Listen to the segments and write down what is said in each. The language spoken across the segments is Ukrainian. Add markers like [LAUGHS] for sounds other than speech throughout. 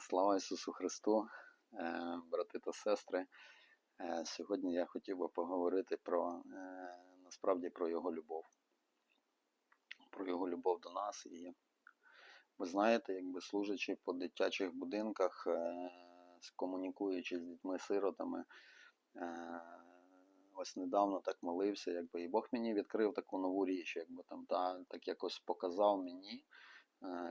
Слава Ісусу Христу, е, брати та сестри. Е, Сьогодні я хотів би поговорити про е, насправді про Його любов. Про Його любов до нас. І ви знаєте, якби служачи по дитячих будинках, комунікуючи з дітьми-сиротами, ось недавно так молився, якби і Бог мені відкрив таку нову річ, якби там та так якось показав мені,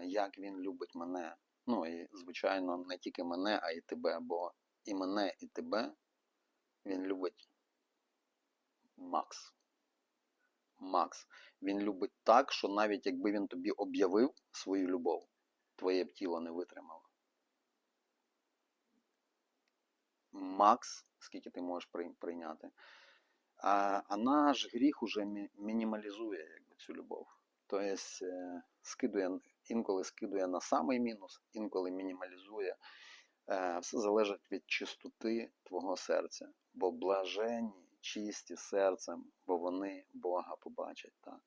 як він любить мене. Ну і, звичайно, не тільки мене, а й тебе, бо і мене, і тебе він любить Макс. Макс. Він любить так, що навіть якби він тобі об'явив свою любов, твоє б тіло не витримало. Макс, скільки ти можеш прийняти. А, а наш гріх уже мінімалізує якби, цю любов. Тобто скидує, інколи скидує на самий мінус, інколи мінімалізує. Е, Все залежить від чистоти твого серця. Бо блаженні, чисті серцем, бо вони Бога побачать. Так.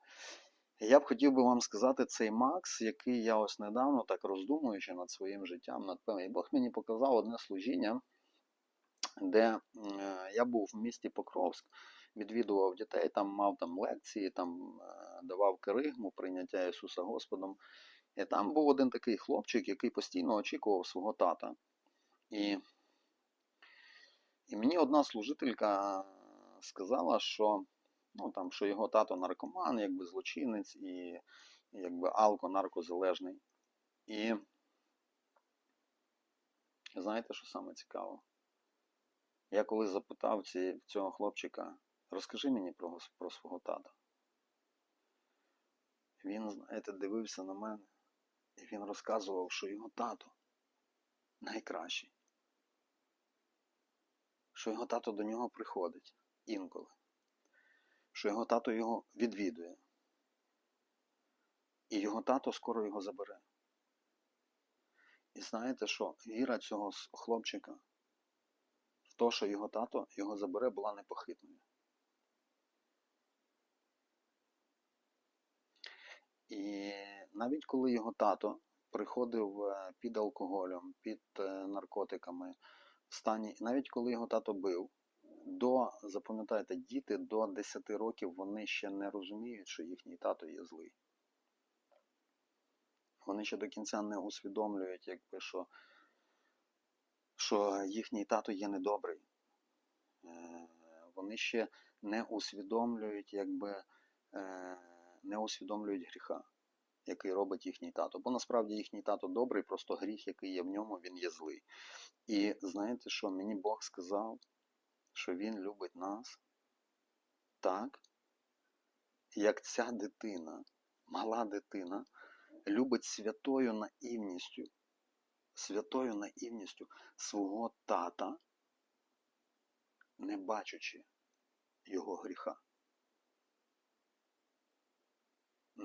Я б хотів би вам сказати цей Макс, який я ось недавно, так роздумуючи над своїм життям, над певним, Бог мені показав одне служіння, де е, я був в місті Покровськ, відвідував дітей, там мав там лекції, там давав керигму, прийняття Ісуса Господом. І там був один такий хлопчик, який постійно очікував свого тата. І, і мені одна служителька сказала, що, ну, там, що його тато наркоман, якби злочинець і якби алко-наркозалежний. І знаєте, що саме цікаво? Я коли запитав ці, цього хлопчика, розкажи мені про, про свого тата. Він, знаєте, дивився на мене, і він розказував, що його тато найкращий. Що його тато до нього приходить інколи. Що його тато його відвідує. І його тато скоро його забере. І знаєте що? Віра цього хлопчика в те, що його тато його забере, була непохитною. І навіть коли його тато приходив е, під алкоголем, під е, наркотиками, в стані, навіть коли його тато бив, до, запам'ятайте, діти до 10 років вони ще не розуміють, що їхній тато є злий. Вони ще до кінця не усвідомлюють, якби, що, що їхній тато є недобрий. Е, Вони ще не усвідомлюють, якби, не усвідомлюють гріха, який робить їхній тато. Бо насправді їхній тато добрий, просто гріх, який є в ньому, він є злий. І знаєте що? Мені Бог сказав, що Він любить нас так, як ця дитина, мала дитина, любить святою наївністю, святою наївністю свого тата, не бачачи його гріха.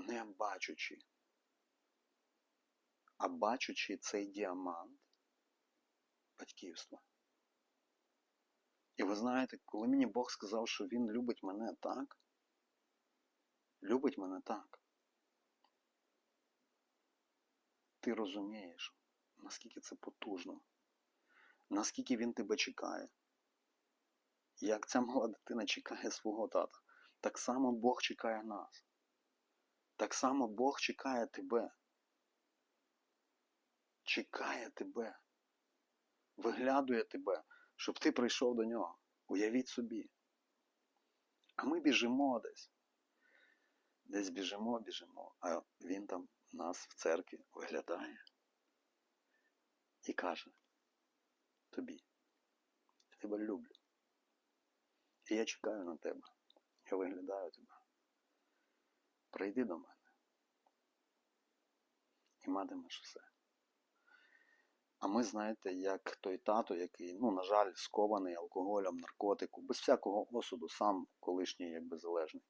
Не бачачи, а бачачи цей діамант батьківства. І ви знаєте, коли мені Бог сказав, що Він любить мене так, любить мене так, ти розумієш, наскільки це потужно, наскільки він тебе чекає. Як ця мала дитина чекає свого тата, так само Бог чекає нас. Так само Бог чекає тебе. Чекає тебе. Виглядує тебе, щоб ти прийшов до нього. Уявіть собі. А ми біжимо десь. Десь біжимо, біжимо, а він там нас в церкві виглядає і каже тобі, я тебе люблю. І я чекаю на тебе. Я виглядаю тебе. Прийди до мене. І матимеш все. А ми, знаєте, як той тато, який, ну, на жаль, скований алкоголем, наркотику, без всякого осуду, сам колишній якби залежний.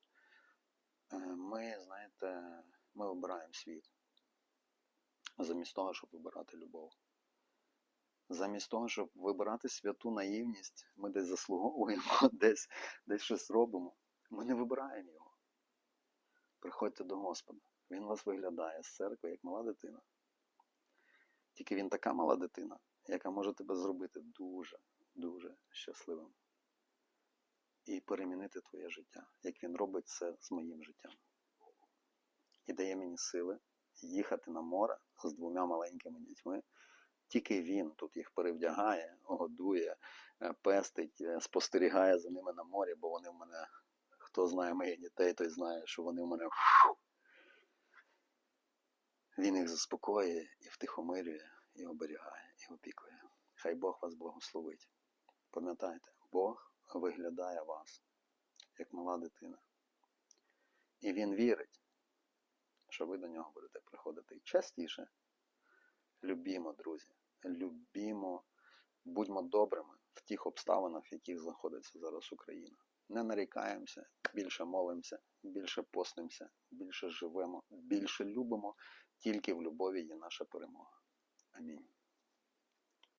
Е, Ми, знаєте, ми обираємо світ. Замість того, щоб вибирати любов. Замість того, щоб вибирати святу наївність, ми десь заслуговуємо, [LAUGHS] десь, десь щось робимо. Ми не вибираємо його. Приходьте до Господа. Він вас виглядає з церкви, як мала дитина. Тільки він така мала дитина, яка може тебе зробити дуже, дуже щасливим. І перемінити твоє життя, як він робить це з моїм життям. І дає мені сили їхати на море з двома маленькими дітьми. Тільки він тут їх перевдягає, годує, е, пестить, е, спостерігає за ними на морі, бо вони в мене, хто знає моїх дітей, той знає, що вони в мене. Він їх заспокоює і втихомирює, і оберігає, і опікує. Хай Бог вас благословить. Пам'ятайте, Бог виглядає вас, як мала дитина. І Він вірить, що ви до нього будете приходити частіше. Любімо, друзі, любімо, будьмо добрими в тих обставинах, в яких знаходиться зараз Україна. Не нарікаємося, більше молимося, більше постимося, більше живемо, більше любимо. Тільки в любові є наша перемога. Амінь.